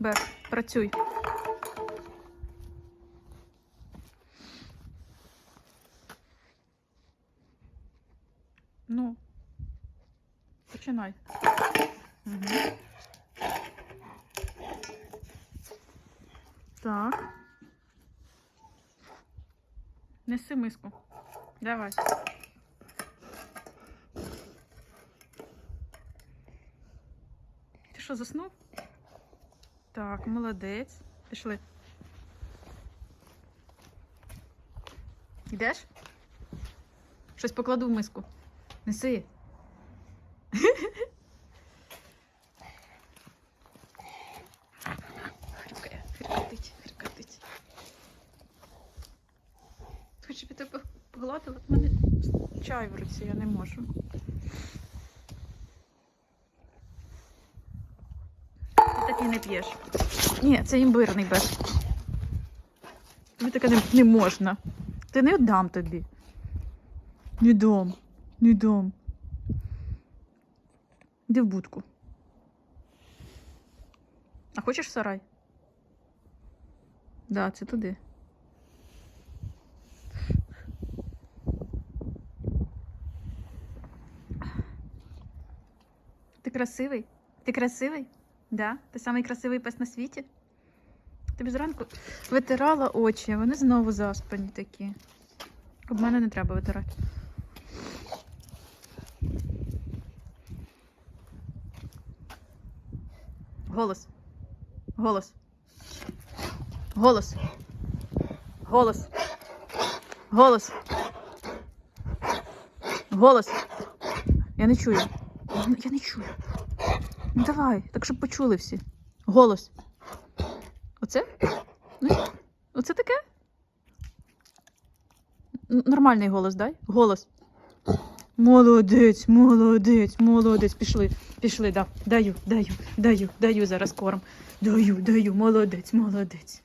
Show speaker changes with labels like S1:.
S1: Бер, працюй. Ну, починай. Угу. Так. Неси миску. Давай. Ти що, заснув? Так, молодець. Пішли. Йдеш? Щось покладу в миску. Неси. Хрюкає, хрюкатить, хрюкатить. Хочу, я тебе погладила, в мене чай в руці, я не можу. Такий не п'єш. Ні, це імбирний без. Тобі таке не, не можна. Ти не віддам тобі. Не дам. Не дам. Іди в будку. А хочеш сарай? Да, це туди. Ти красивий? Ти красивий? Да? Ти самий красивий пес на світі? Тобі зранку витирала очі, а вони знову заспані такі. Об мене не треба витирати. Голос. Голос. Голос. Голос. Голос. Голос. Я не чую. Я- не чую. Ну давай, так щоб почули всі. Голос. Оце? Ну, Оце таке? Нормальний голос, дай? Голос. Молодець, молодець, молодець. Пішли, пішли, да. Даю, даю, даю, даю зараз корм. Даю, даю, молодець, молодець.